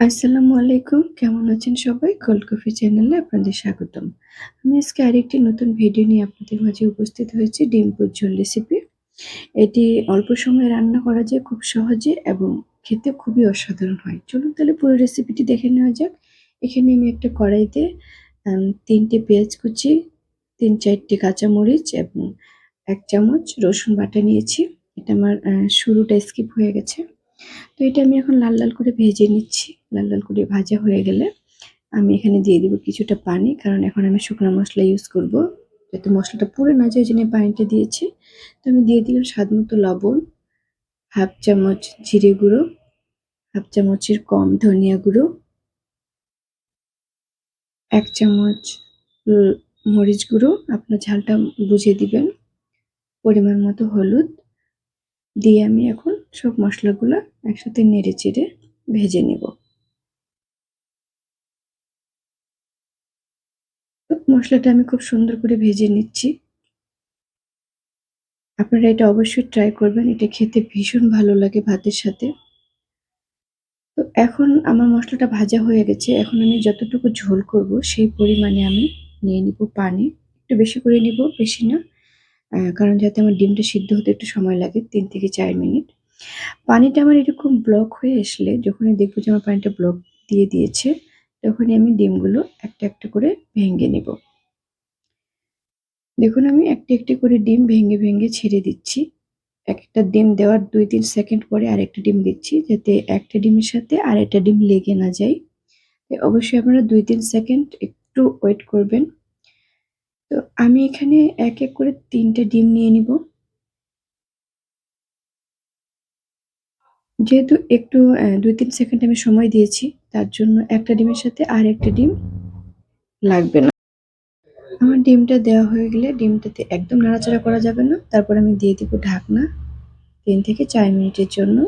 আসসালামু আলাইকুম। কেমন আছেন সবাই? কোল্ড কফি চ্যানেলে আপনাদের স্বাগতম। আমি আজকে আরেকটি নতুন ভিডিও নিয়ে আপনাদের মাঝে উপস্থিত হয়েছি ডিম ঝোল রেসিপি এটি অল্প সময়ে রান্না করা যায় খুব সহজে এবং খেতে খুবই অসাধারণ হয়। চলুন তাহলে পুরো রেসিপিটি দেখে নেওয়া যাক। এখানে আমি একটা কড়াইতে তিনটে পেঁয়াজ কুচি, তিন চারটে কাঁচামরিচ এবং এক চামচ রসুন বাটা নিয়েছি। এটা আমার শুরুটা স্কিপ হয়ে গেছে। তো এটা আমি এখন লাল লাল করে ভেজে নিচ্ছি। লাল লাল করে ভাজা হয়ে গেলে আমি এখানে দিয়ে দিব কিছুটা পানি, কারণ এখন আমি শুকনো মশলা ইউজ করব। যাতে মশলাটা পুরো না যায় জন্য পানিটা দিয়েছি। তো আমি দিয়ে দিলাম স্বাদ মতো লবণ, হাফ চামচ জিরে গুঁড়ো, হাফ চামচের কম ধনিয়া গুঁড়ো, এক চামচ মরিচ গুঁড়ো, আপনার ঝালটা বুঝিয়ে দিবেন। পরিমাণ মতো হলুদ দিয়ে আমি এখন সব মশলাগুলো একসাথে নেড়ে চেড়ে ভেজে নেব। মশলাটা আমি খুব সুন্দর করে ভেজে নিচ্ছি। আপনারা এটা অবশ্যই ট্রাই করবেন, এটা খেতে ভীষণ ভালো লাগে ভাতের সাথে। তো এখন আমার মশলাটা ভাজা হয়ে গেছে, এখন আমি যতটুকু ঝোল করব সেই পরিমাণে আমি নিয়ে নিব পানি। একটু বেশি করে নিব, বেশি না কারণ যাতে আমার ডিমটা সিদ্ধ হতে একটু সময় লাগে, তিন থেকে চার মিনিট। পানিটা আমার এরকম ব্লক হয়ে আসলে, যখনই দেখব যে আমার পানিটা ব্লক দিয়ে দিয়েছে তখনই আমি ডিমগুলো একটা একটা করে ভেঙে নেব। দেখুন, আমি একটি একটি করে ডিম ভেঙে ভেঙে ছেড়ে দিচ্ছি। একটা ডিম দেওয়ার দুই তিন সেকেন্ড পরে আরেকটা ডিম দিচ্ছি যাতে একটা ডিমের সাথে আর একটা ডিম লেগে না যায়। অবশ্যই আপনারা দুই তিন সেকেন্ড একটু ওয়েট করবেন। তো আমি এখানে এক এক করে তিনটে ডিম নিয়ে নিব। যেহেতু একটু দুই তিন সেকেন্ড আমি সময় দিয়েছি, তার জন্য একটা ডিমের সাথে আর একটা ডিম লাগবে না। আমার ডিমটা দেওয়া হয়ে গেলে ডিমটাতে একদম নাড়াচাড়া করা যাবে না। তারপর আমি দিয়ে দিব ঢাকনা তিন থেকে চার মিনিটের জন্য।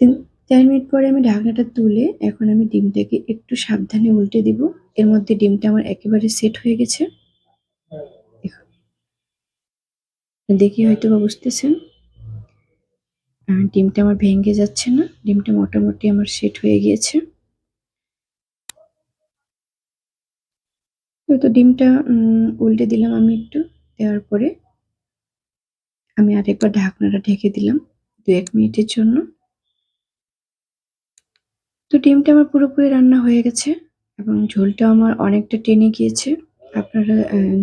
তিন, চার মিনিট পরে আমি ঢাকনাটা তুলে এখন আমি ডিমটাকে একটু সাবধানে উল্টে দিব। এর মধ্যে ডিমটা আমার একেবারে সেট হয়ে গেছে। দেখি হয়তো বা বুঝতেছেন। ডিমটা আমার ভেঙে যাচ্ছে না ডিমটা মোটামুটি আমার সেট হয়ে গিয়েছে। তো ডিমটা উল্টে দিলাম আমি একটু দেওয়ার পরে আমি আরেকবার ঢাকনাটা ঢেকে দিলাম দু এক মিনিটের জন্য। তো ডিমটা আমার পুরোপুরি রান্না হয়ে গেছে এবং ঝোলটা আমার অনেকটা টেনে গিয়েছে। আপনারা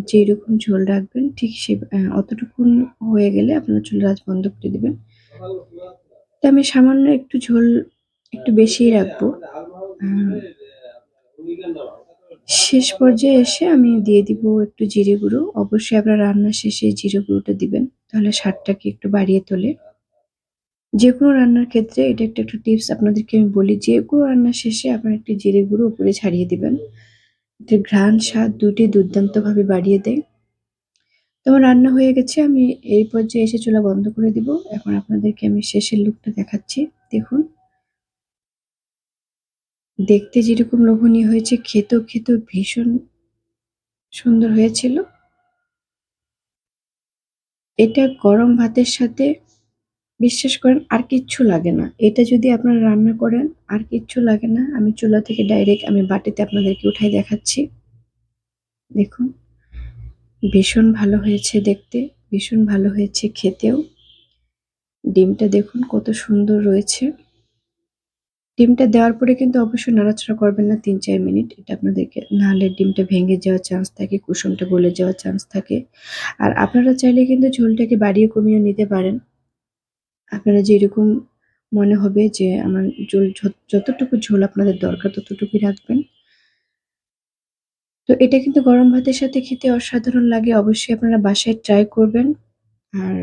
যেরকম ঝোল রাখবেন ঠিক সে অতটুকুন হয়ে গেলে আপনারা চুল রাজ বন্ধ করে দেবেন। তো আমি সামান্য একটু ঝোল একটু বেশিই রাখব। শেষ পর্যায়ে এসে আমি দিয়ে দিব একটু জিরে গুঁড়ো। অবশ্যই আপনার রান্নার শেষে জিরে গুঁড়োটা দিবেন, তাহলে স্বাদটাকে একটু বাড়িয়ে তোলে। যে কোনো রান্নার ক্ষেত্রে এটা একটা একটু টিপস আপনাদেরকে আমি বলি, যে কোনো রান্নার শেষে আপনার একটু জিরে গুঁড়ো উপরে ছাড়িয়ে দিবেন। এতে ঘ্রাণ স্বাদ দুটি দুর্দান্তভাবে বাড়িয়ে দেয়। আমার রান্না হয়ে গেছে, আমি এই পর্যায়ে এসে চুলা বন্ধ করে দিব। এখন আপনাদেরকে আমি শেষের লুকটা দেখাচ্ছি। দেখুন। দেখতে যেরকম লোভনীয় হয়েছে, খেতেও খেতেও ভীষণ সুন্দর হয়েছিল। এটা গরম ভাতের সাথে বিশ্বাস করেন, আর কিচ্ছু লাগে না। এটা যদি আপনারা রান্না করেন, আর কিচ্ছু লাগে না। আমি চুলা থেকে ডাইরেক্ট আমি বাটিতে আপনাদেরকে উঠাই দেখাচ্ছি। দেখুন। ভীষণ ভালো হয়েছে দেখতে, ভীষণ ভালো হয়েছে খেতেও। ডিমটা দেখুন কত সুন্দর রয়েছে। ডিমটা দেওয়ার পরে কিন্তু অবশ্যই নাড়াচাড়া করবেন না তিন চার মিনিট। এটা আপনাদেরকে নাহলে ডিমটা ভেঙে যাওয়ার চান্স থাকে, কুসুমটা গলে যাওয়ার চান্স থাকে। আর আপনারা চাইলে কিন্তু ঝোলটাকে বাড়িয়ে কমিয়ে নিতে পারেন। আপনারা যেরকম মনে হবে যে আমার ঝোল, যতটুকু ঝোল আপনাদের দরকার ততটুকুই রাখবেন। তো এটা কিন্তু গরম ভাতের সাথে খেতে অসাধারণ লাগে। অবশ্যই আপনারা বাসায় ট্রাই করবেন। আর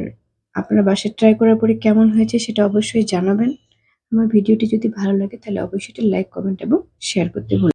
আপনারা বাসায় ট্রাই করার পরে কেমন হয়েছে সেটা অবশ্যই জানাবেন। আমার ভিডিওটি যদি ভালো লাগে তাহলে অবশ্যই লাইক কমেন্ট এবং শেয়ার করতে ভুলবেন